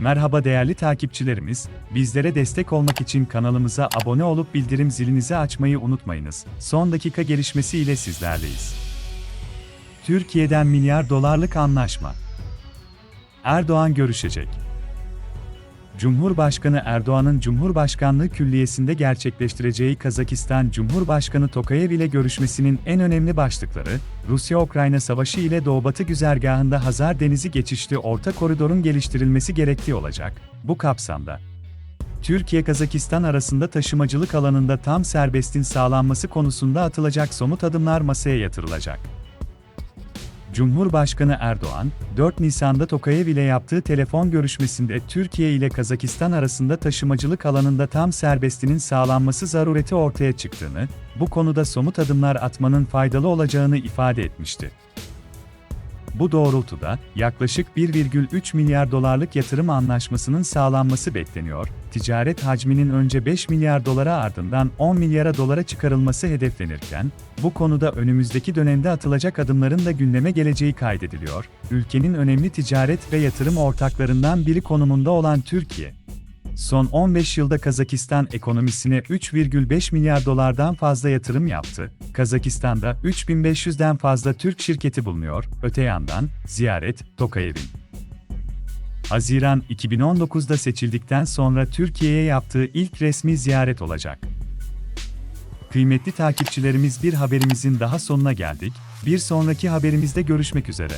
Merhaba değerli takipçilerimiz, bizlere destek olmak için kanalımıza abone olup bildirim zilinizi açmayı unutmayınız. Son dakika gelişmesi ile sizlerleyiz. Türkiye'den milyar dolarlık anlaşma. Erdoğan görüşecek. Cumhurbaşkanı Erdoğan'ın Cumhurbaşkanlığı Külliyesi'nde gerçekleştireceği Kazakistan Cumhurbaşkanı Tokayev ile görüşmesinin en önemli başlıkları, Rusya-Ukrayna savaşı ile Doğu-Batı güzergahında Hazar Denizi geçişli orta koridorun geliştirilmesi gerektiği olacak. Bu kapsamda, Türkiye-Kazakistan arasında taşımacılık alanında tam serbestin sağlanması konusunda atılacak somut adımlar masaya yatırılacak. Cumhurbaşkanı Erdoğan, 4 Nisan'da Tokayev ile yaptığı telefon görüşmesinde Türkiye ile Kazakistan arasında taşımacılık alanında tam serbestinin sağlanması zarureti ortaya çıktığını, bu konuda somut adımlar atmanın faydalı olacağını ifade etmişti. Bu doğrultuda yaklaşık 1,3 milyar dolarlık yatırım anlaşmasının sağlanması bekleniyor. Ticaret hacminin önce 5 milyar dolara ardından 10 milyara dolara çıkarılması hedeflenirken, bu konuda önümüzdeki dönemde atılacak adımların da gündeme geleceği kaydediliyor. Ülkenin önemli ticaret ve yatırım ortaklarından biri konumunda olan Türkiye, son 15 yılda Kazakistan ekonomisine 3,5 milyar dolardan fazla yatırım yaptı. Kazakistan'da 3500'den fazla Türk şirketi bulunuyor. Öte yandan, ziyaret, Tokayev'in Haziran 2019'da seçildikten sonra Türkiye'ye yaptığı ilk resmi ziyaret olacak. Kıymetli takipçilerimiz bir haberimizin daha sonuna geldik. Bir sonraki haberimizde görüşmek üzere.